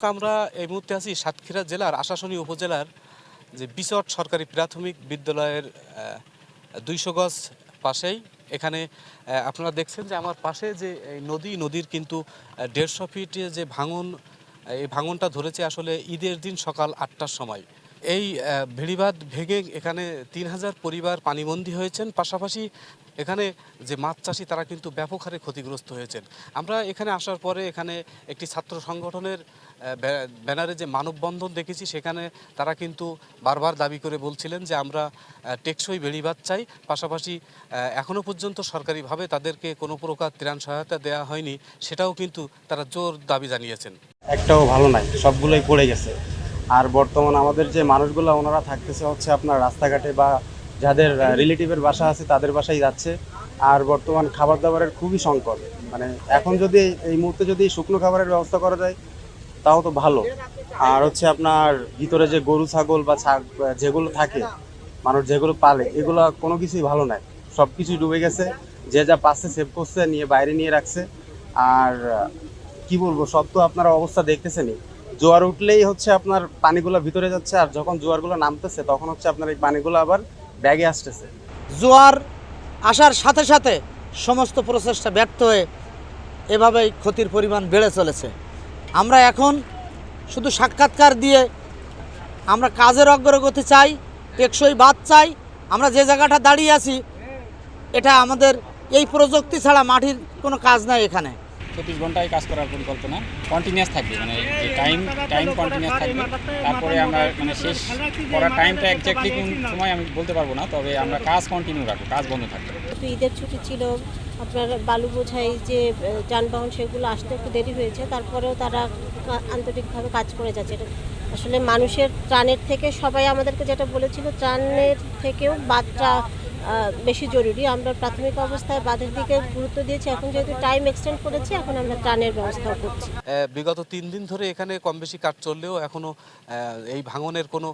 আমরা এই মুহূর্তে আছি সাতক্ষীরা জেলার আশাশনী উপজেলার যে বিচট সরকারি প্রাথমিক বিদ্যালয়ের দুইশো গজ পাশেই। এখানে আপনারা দেখছেন যে আমার পাশে যে এই নদী, নদীর কিন্তু দেড়শো ফিট যে ভাঙন, এই ভাঙনটা ধরেছে আসলে ঈদের দিন সকাল আটটার সময়। এই আহ, ভেড়িবাঁধ ভেঙে এখানে তিন হাজার পরিবার পানিবন্দী হয়েছেন। পাশাপাশি এখানে যে মাছ চাষি তারা কিন্তু ব্যাপক হারে ক্ষতিগ্রস্ত হয়েছেন। আমরা এখানে আসার পরে এখানে একটি ছাত্র সংগঠনের ব্যানারে যে মানববন্ধন দেখেছি সেখানে তারা কিন্তু বারবার দাবি করে বলছিলেন যে আমরা টেকসই বেড়িবাদ চাই। পাশাপাশি এখনও পর্যন্ত সরকারিভাবে তাদেরকে কোনো প্রকার ত্রাণ সহায়তা দেওয়া হয়নি সেটাও কিন্তু তারা জোর দাবি জানিয়েছেন। একটাও ভালো নাই সবগুলোই পড়ে গেছে। আর বর্তমান আমাদের যে মানুষগুলো, ওনারা থাকতেছে হচ্ছে আপনার রাস্তাঘাটে বা যাদের রিলেটিভের বাসা আছে, তাদের বাসায় যাচ্ছে। আর বর্তমান খাবার দাবারের খুবই সংকট। মানে এখন যদি এই মুহূর্তে যদি শুকনো খাবারের ব্যবস্থা করা যায়, তাও তো ভালো। আর হচ্ছে আপনার ভিতরে যে গরু, ছাগল বা ছাগ- যেগুলো থাকে, মানুষ যেগুলো পালে, এগুলো কোনো কিছুই ভালো নাই। সব কিছুই ডুবে গেছে। যে যা পাচ্ছে সেভ করছে, নিয়ে বাইরে নিয়ে রাখছে। আর কি বলব, সব তো আপনারা অবস্থা দেখতেছেনই। জোয়ার উঠলেই হচ্ছে আপনার পানিগুলো ভিতরে যাচ্ছে, আর যখন জোয়ারগুলো নামতেছে, তখন হচ্ছে আপনার এই পানিগুলো আবার ব্যাগে আসতেছে। জোয়ার আসার সাথে সাথে সমস্ত প্রচেষ্টা ব্যর্থ হয়ে এভাবেই ক্ষতির পরিমাণ বেড়ে চলেছে। আমরা এখন শুধু সাক্ষাৎকার দিয়ে আমরা কাজের অগ্রগতি চাই, টেকসই বাদ চাই, আমরা যে জায়গাটা দাঁড়িয়ে আছি, এটা আমাদের এই প্রযুক্তি ছাড়া মাটির কোনো কাজ নাই এখানে। চব্বিশ ঘন্টায় কাজ করার পরিকল্পনা কন্টিনিউয়াস থাকবে মানে টাইম টাইম কন্টিনিউয়াস থাকবে। তারপরে আমরা মানে শেষ করার টাইমটা একজ্যাক্টলি কোন সময় আমি বলতে পারব না তবে আমরা কাজ কন্টিনিউ রাখব কাজ বন্ধ থাকবে। ঈদের ছুটি ছিল আপনার বালু বোঝাই যে যানবাহন সেগুলো আসতে একটু দেরি হয়েছে তারপরেও তারা আন্তরিকভাবে কাজ করে যাচ্ছে। আসলে মানুষের ত্রাণের থেকে সবাই আমাদেরকে যেটা বলেছিল ত্রাণের থেকেও আহ, বেশি জরুরি। আমরা প্রাথমিক অবস্থায় বাঁধের দিকে গুরুত্ব দিয়েছি। এখন যেহেতু টাইম এক্সটেন্ড করেছি, এখন আমরা ত্রাণের ব্যবস্থাও করছি। বিগত তিন দিন ধরে এখানে কম বেশি কাজ চললেও এখনও এই ভাঙনের কোনো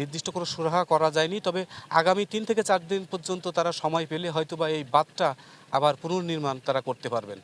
নির্দিষ্ট কোনো সুরাহা করা যায়নি। তবে আগামী তিন থেকে চার দিন পর্যন্ত তারা সময় পেলে হয়তো বা এই বাঁধটা আবার পুনর্নির্মাণ তারা করতে পারবেন।